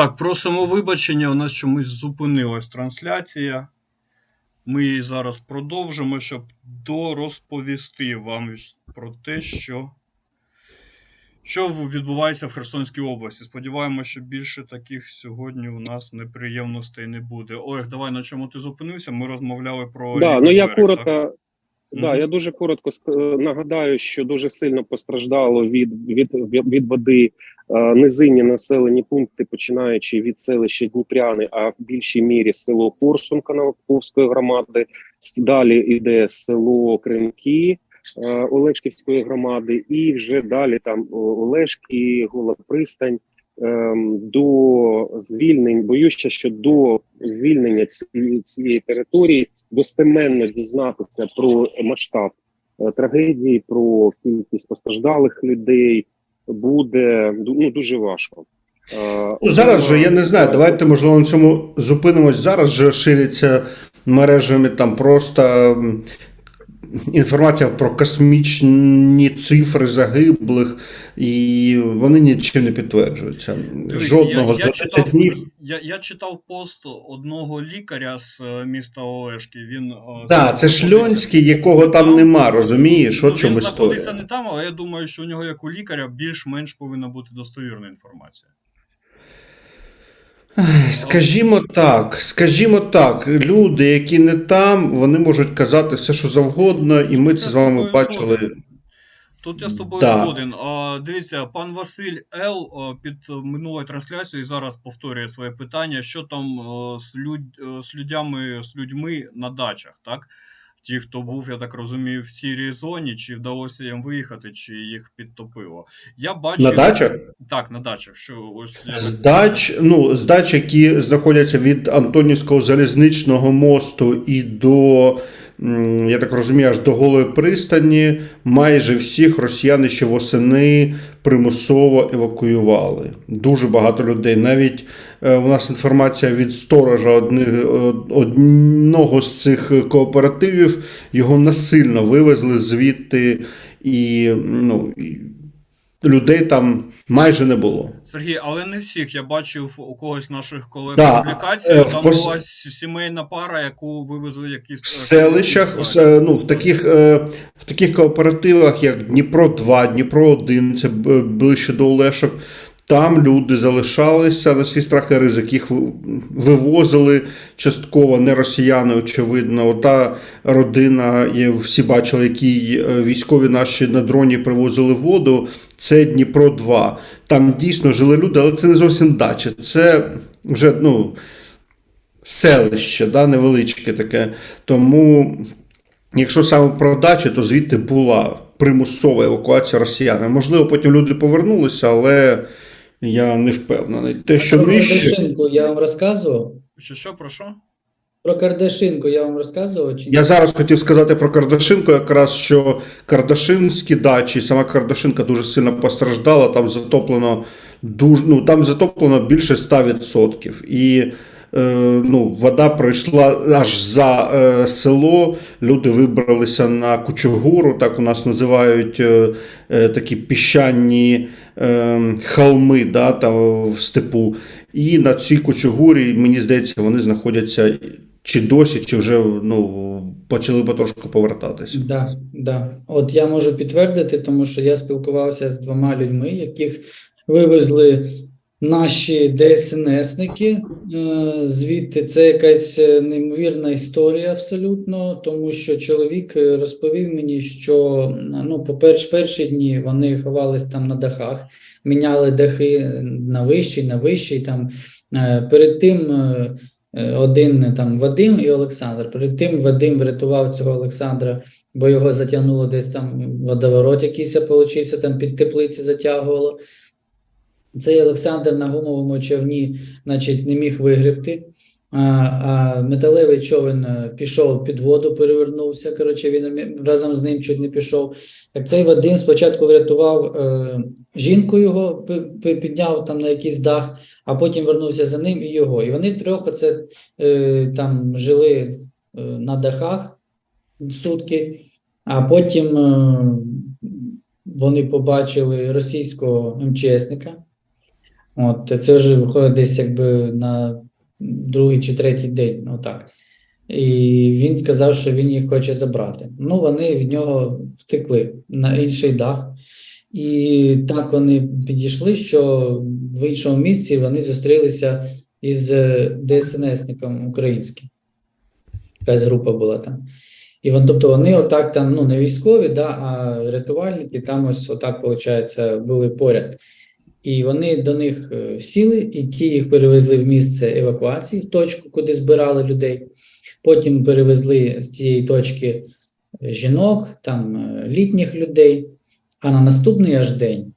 Так, просимо вибачення. У нас чомусь зупинилась трансляція. Ми її зараз продовжимо, щоб дорозповісти вам про те, що, що відбувається в Херсонській області. Сподіваємося, що більше таких сьогодні у нас неприємностей не буде. Олег, давай на чому ти зупинився? Ми розмовляли про. Да, ну я берег, коротко, так? да, я дуже коротко е, нагадаю, що дуже сильно постраждало від, від, від води низинні населені пункти, починаючи від селища Дніпряни, а в більшій мірі село Корсун Каналковської громади. Далі йде село Кремки е, Олешківської громади, і вже далі там Олешки, Гола Пристань. ем, До звільнень боюся, що до звільнення цієї, цієї території достеменно дізнатися про масштаб е, трагедії, про кількість постраждалих людей буде ну дуже важко. Е, Ну, зараз же я не знаю. Давайте можливо на цьому зупинимось. Зараз же шириться мережами там просто інформація про космічні цифри загиблих, і вони нічим не підтверджуються. Дивись, Жодного я, з я, читав, я, я читав пост одного лікаря з е, міста Олешки. Він е, Так, це ж Льонський, якого там нема, розумієш? Ну, От чому він знаходиться історія. не там, але я думаю, що у нього, як у лікаря, більш-менш повинна бути достовірна інформація. Скажімо так, скажімо так, люди, які не там, вони можуть казати все, що завгодно, і ми це з вами бачили. Тут я з тобою Да. згоден. А, дивіться, пан Василь Л під минулою трансляцією зараз повторює своє питання, що там з людьми, з людьми на дачах, так? Ті, хто був, я так розумію, в сірій зоні, чи вдалося їм виїхати, чи їх підтопило. Я бачу На дачах? Так, на дачах. Що ось я- З дач, ну, з дач, які знаходяться від Антонівського залізничного мосту і до, я так розумію, аж до Голої пристані, майже всіх росіяни ще восени примусово евакуювали. Дуже багато людей. Навіть е, у нас інформація від сторожа одних, одного з цих кооперативів, його насильно вивезли звідти, і, ну, людей там майже не було. Сергій, але не всіх. Я бачив у когось наших колег Да, публікацій. е, Там пос- була сімейна пара, яку вивезли якісь В селищах, е, ну, в таких, е, в таких кооперативах, як Дніпро 2, Дніпро 1, це ближче до Олешок. Там люди залишалися на свій страх і ризик. Їх вивозили частково, не росіяни, очевидно. Ота родина, всі бачили, які військові наші на дроні привозили воду. Це Дніпро 2. Там дійсно жили люди, але це не зовсім дача. Це вже ну, селище, да, невеличке таке. Тому, якщо саме про дачі, то звідти була примусова евакуація росіян. Можливо, потім люди повернулися, але я не впевнений. Те, що нижче. Я вам розказував. Що, що, про що? Про Кардашинку я вам розказував чи ні? Я зараз хотів сказати про Кардашинку, якраз що Кардашинські дачі, сама Кардашинка дуже сильно постраждала. Там затоплено дуже, ну, там затоплено більше 100%. І е, ну, вода пройшла аж за е, село. Люди вибралися на Кучугуру, так у нас називають е, е, такі піщані е, холми да, там в степу. І на цій Кучугурі, мені здається, вони знаходяться чи досі, чи вже ну, почали потрошку повертатися. Да, да. От я можу підтвердити, тому що я спілкувався з двома людьми, яких вивезли наші ДСНСники. Е, Звідти це якась е, неймовірна історія абсолютно, тому що чоловік е, розповів мені, що ну, по перш, перші дні вони ховались там на дахах, міняли дахи на вищий, на вищий. Там перед тим. Е, е, Один там Вадим і Олександр. Перед тим Вадим врятував цього Олександра, бо його затягнуло десь там водоворот якийсь получився, там під теплиці затягувало. Цей Олександр на гумовому човні, значить, не міг вигребти. А, металевий човен е, пішов під воду, перевернувся. Коротше, він разом з ним чуть не пішов. Так цей Вадим спочатку врятував е, жінку його, підняв там на якийсь дах, а потім вернувся за ним і його. І вони втрьох оце е, там жили е, на дахах сутки. А потім е, вони побачили російського МЧСника. От, це вже виходить десь якби на другий чи третій день, отак. І він сказав, що він їх хоче забрати. Ну, вони від нього втекли на інший дах. І так вони підійшли, що в іншому місці вони зустрілися із е, ДСНСником українським. Якась група була там. І вон, тобто вони отак там, ну, не військові, да, а рятувальники там ось отак, виходить, були поряд. І вони до них е, сіли, і їх перевезли в місце евакуації, в точку, куди збирали людей. Потім перевезли з тієї точки е, жінок, там е, літніх людей. А на наступний аж день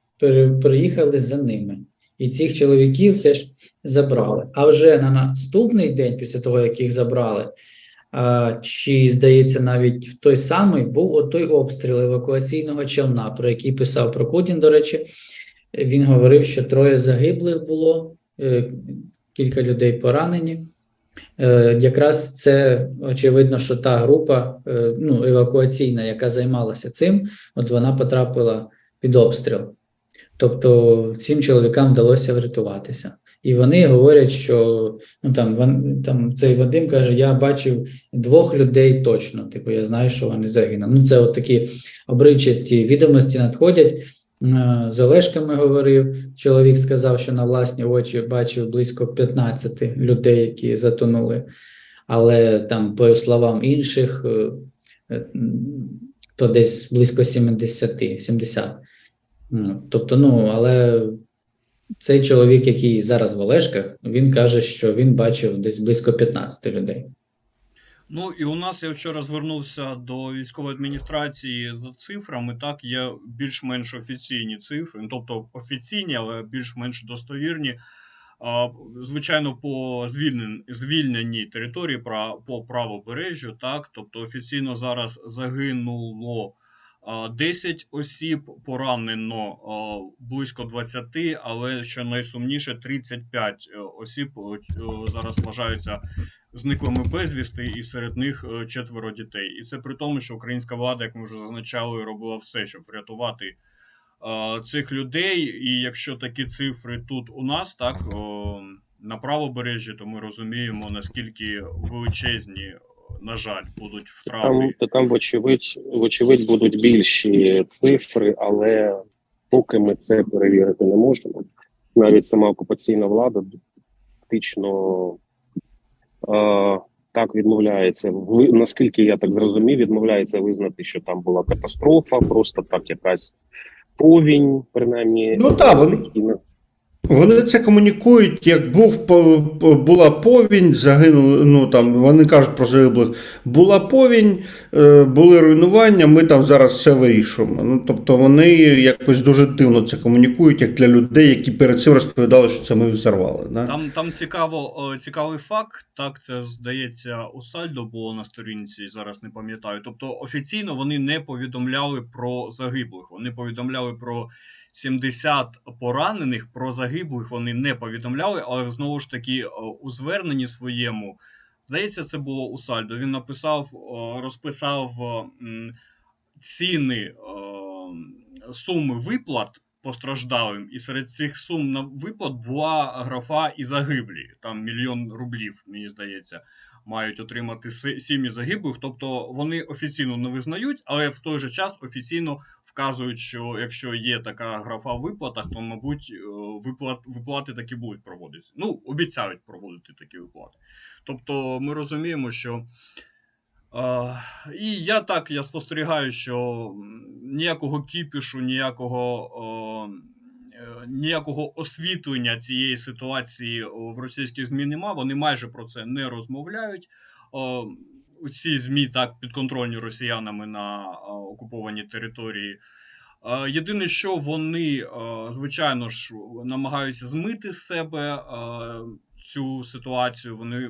приїхали за ними. І цих чоловіків теж забрали. А вже на наступний день, після того, як їх забрали, чи, здається, навіть в той самий був отой обстріл евакуаційного човна, про який писав Прокудін, до речі. Він говорив, що троє загиблих було, е, кілька людей поранені. Е, Якраз це очевидно, що та група е, ну, евакуаційна, яка займалася цим, от вона потрапила під обстріл. Тобто цим чоловікам вдалося врятуватися. І вони говорять, що ну там Ван- там цей Вадим каже: я бачив двох людей точно. Типу, я знаю, що вони загинули. Ну, це от такі обривчасті відомості надходять. Е, З Олешками говорив. Чоловік сказав, що на власні очі бачив близько 15 людей, які затонули. Але там, по словам інших, е, е, то десь близько 70, 70. Ну, Тобто, ну, але цей чоловік, який зараз в Олешках, він каже, що він бачив десь близько 15 людей. Ну і у нас я вчора звернувся до військової адміністрації за цифрами. Так, є більш-менш офіційні цифри, ну, тобто офіційні, але більш-менш достовірні. Звичайно, по звільнен, звільненій території по правобережжю, так, тобто офіційно зараз загинуло 10 осіб, поранено близько 20, але що найсумніше, 35 е, осіб зараз вважаються зниклими безвісти, і серед них е, четверо дітей. І це при тому, що українська влада, як ми вже зазначали, робила все, щоб врятувати цих людей. І якщо такі цифри тут у нас, так на правобережжі, то ми розуміємо, наскільки величезні, на жаль, будуть втрати. Там, то там, вочевидь, вочевидь, будуть більші цифри, але поки ми це перевірити не можемо. Навіть сама окупаційна влада фактично е, так відмовляється. Ви, наскільки я так зрозумів, відмовляється визнати, що там була катастрофа, просто так якась повінь, принаймні. Ну, так, вони- Вони це комунікують, як був була повінь, загинули. Ну там вони кажуть про загиблих. Була повінь, е, були руйнування. Ми там зараз все вирішуємо. Ну тобто вони якось дуже дивно це комунікують, як для людей, які перед цим розповідали, що це ми взорвали. Да? Там, там цікаво, е, цікавий факт. Так, це здається, у Сальдо було на сторінці, зараз не пам'ятаю. Тобто офіційно вони не повідомляли про загиблих. Вони повідомляли про 70 поранених, про загиблих вони не повідомляли, але знову ж таки е, у зверненні своєму. Здається, це було у Сальдо. Він написав, е, розписав е, ціни суми виплат постраждалим, і серед цих сум на виплат була графа і загиблі. Там мільйон рублів, мені здається, мають отримати сім'ї загиблих. Тобто вони офіційно не визнають, але в той же час офіційно вказують, що якщо є така графа в виплатах, то, мабуть, е, виплат, виплати таки будуть проводитися. Ну, обіцяють проводити такі виплати. Тобто ми розуміємо, що. Е, і я так я спостерігаю, що ніякого кіпішу, ніякого, е, ніякого освітлення цієї ситуації в російських ЗМІ нема. Вони майже про це не розмовляють. Ці ЗМІ так підконтрольні росіянами на окупованій території. Е, Єдине, що вони, звичайно ж, намагаються змити з себе е, цю ситуацію. Вони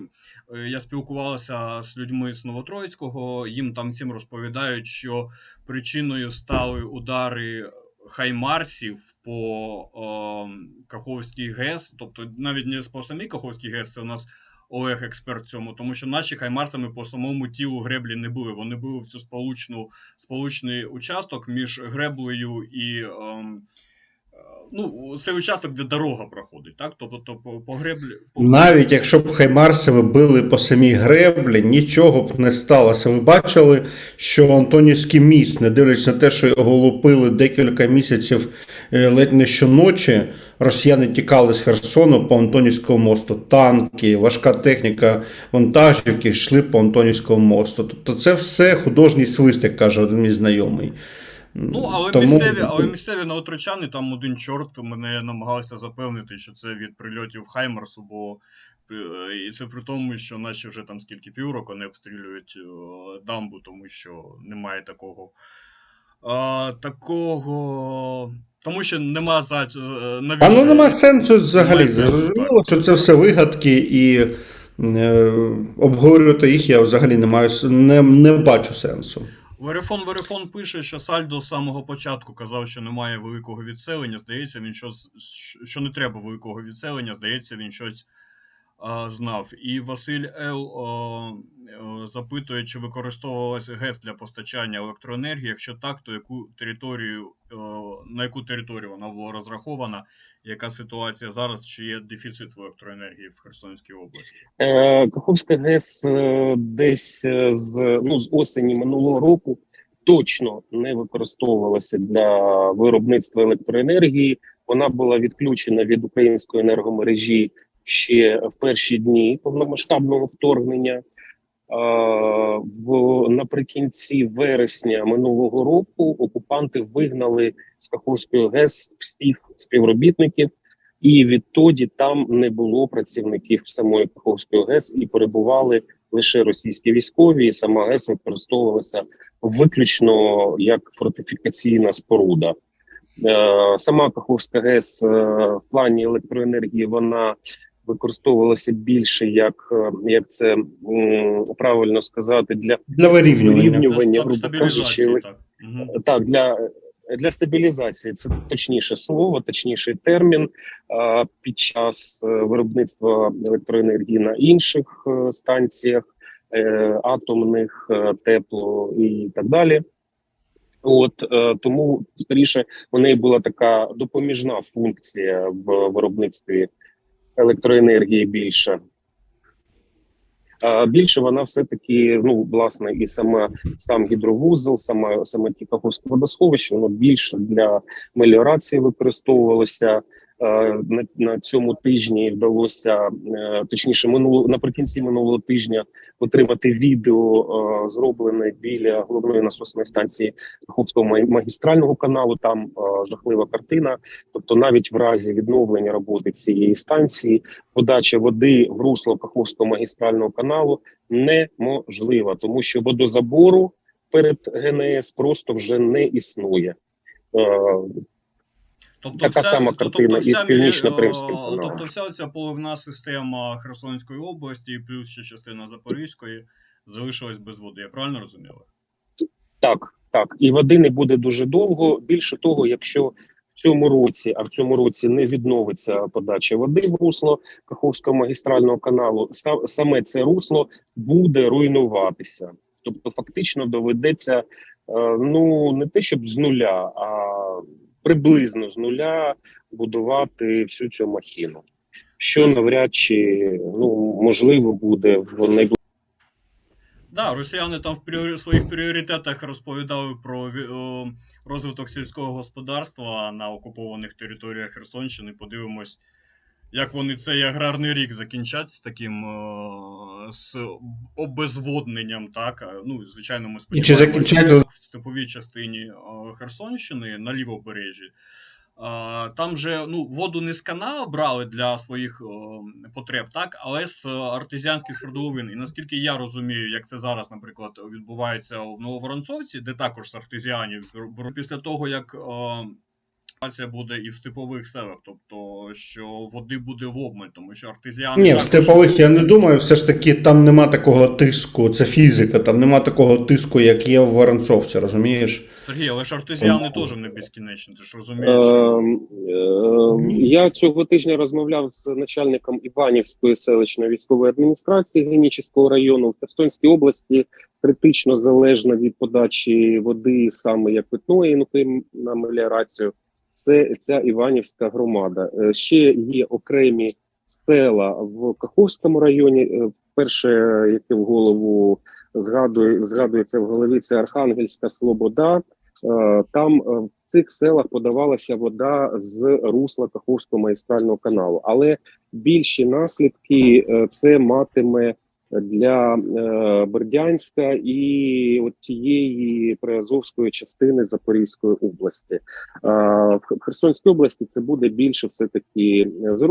Е, Я спілкувався з людьми з Новотроїцького, їм там всім розповідають, що причиною стали удари хаймарсів по е, Каховській ГЕС, тобто навіть не по самій Каховській ГЕС, це у нас Олег експерт в цьому, тому що наші хаймарсами по самому тілу греблі не були. Вони були в цю сполучну, сполучний участок між греблею і. Е, Ну, цей участок, де дорога проходить, так? Тобто то по, по греблі. По... Навіть якщо б хаймарсами били по самій греблі, нічого б не сталося. Ви бачили, що Антонівський міст, не дивлячись на те, що його лупили декілька місяців е, ледь не щоночі, росіяни тікали з Херсону по Антонівському мосту. Танки, важка техніка, вантажівки йшли по Антонівському мосту. Тобто це все художній свист, як каже один мій знайомий. Ну, але Тому- місцеві, але місцеві наотрочани, там один чорт мене намагалися запевнити, що це від прильотів Хаймарсу, бо е, і це при тому, що наші вже там скільки півроку не обстрілюють е, дамбу, тому що немає такого. А, такого. Тому що нема за е, навіщо. А ну нема сенсу взагалі. Зрозуміло, що це все вигадки і е, обговорювати їх я взагалі не маю не, не бачу сенсу. Верифон Верифон пише, що Сальдо з самого початку казав, що немає великого відселення. Здається, він щось, що не треба великого відселення. Здається, він щось а, знав. І Василь Л. а, запитує, чи використовувалась ГЕС для постачання електроенергії. Якщо так, то яку територію, на яку територію вона була розрахована? Яка ситуація зараз? Чи є дефіцит в електроенергії в Херсонській області? Е, Каховська ГЕС е, десь е, з ну з осені минулого року точно не використовувалася для виробництва електроенергії. Вона була відключена від української енергомережі ще в перші дні повномасштабного вторгнення. В наприкінці вересня минулого року окупанти вигнали з Каховської ГЕС всіх співробітників і відтоді там не було працівників самої Каховської ГЕС і перебували лише російські військові. І сама ГЕС використовувалася виключно як фортифікаційна споруда. Е, Сама Каховська ГЕС е, в плані електроенергії вона використовувалася більше як, е, як це правильно сказати, для Для вирівнювання. Вирівнювання, грубо стабілізації, кажучи, так. Угу. так, для, для стабілізації це точніше слово, точніший термін під час е, виробництва електроенергії на інших е, станціях е, атомних, е, тепло і так далі. От е, тому скоріше у неї була така допоміжна функція в виробництві електроенергії більше. Більше вона все-таки, ну, власне, і сама сам гідровузол, саме саме ті Каховське водосховище, воно більше для меліорації використовувалося. Е, На, на цьому тижні вдалося е, точніше, минуло наприкінці минулого тижня отримати відео, е, зроблене біля головної насосної станції Каховського магістрального каналу. Там жахлива картина. Тобто, навіть в разі відновлення роботи цієї станції подача води в русло Каховського магістрального каналу неможлива, тому що водозабору перед ГНС просто вже не існує. Е, Тобто Така сама картина із вся Північно-Кримським мілі- каналом. Тобто вся ця поливна система Херсонської області, плюс ще частина Запорізької, залишилась без води. Я правильно розумію? Так, так, і води не буде дуже довго. Більше того, якщо в цьому році, а в цьому році не відновиться подача води в русло Каховського магістрального каналу, саме це русло буде руйнуватися. Тобто, фактично доведеться е, ну не те, щоб з нуля, а приблизно з нуля будувати всю цю махіну. Що навряд чи ну можливо буде в найближчому Да, росіяни там в пріорі... своїх пріоритетах розповідали про розвиток сільського господарства на окупованих територіях Херсонщини. Подивимось, як вони цей аграрний рік закінчать з таким з обезводненням, так. Ну, звичайно, ми сподіваємося в степовій частині Херсонщини на лівобережжі. Там же ну, воду не з каналу брали для своїх о, потреб, так, але з артезіанських свердловин. І наскільки я розумію, як це зараз, наприклад, відбувається в Нововоронцовці, де також з артезіанів після того, як о, Ситуація буде і в степових селах, тобто що води буде в обмаль, тому що артезіани Ні, в степових я не думаю, все ж таки там нема такого тиску, це фізика, там нема такого тиску, як є в Воронцовці, розумієш? Сергій, але ж артезіани теж не безкінечні, ти ж розумієш. Ем, ем, Я цього тижня розмовляв з начальником Іванівської селищної військової адміністрації Генічеського району в Херсонській області. Критично залежна від подачі води, саме як питної, ну крім на меліорацію. Це ця Іванівська громада. Е, Ще є окремі села в Каховському районі. Е, Перше, яке в голову згадує, згадується в голові, це Архангельська Слобода. Е, Там в цих селах подавалася вода з русла Каховського магістрального каналу, але більші наслідки це матиме для е, Бердянська і от тієї приазовської частини Запорізької області. Е, В Херсонській області це буде більше все таки з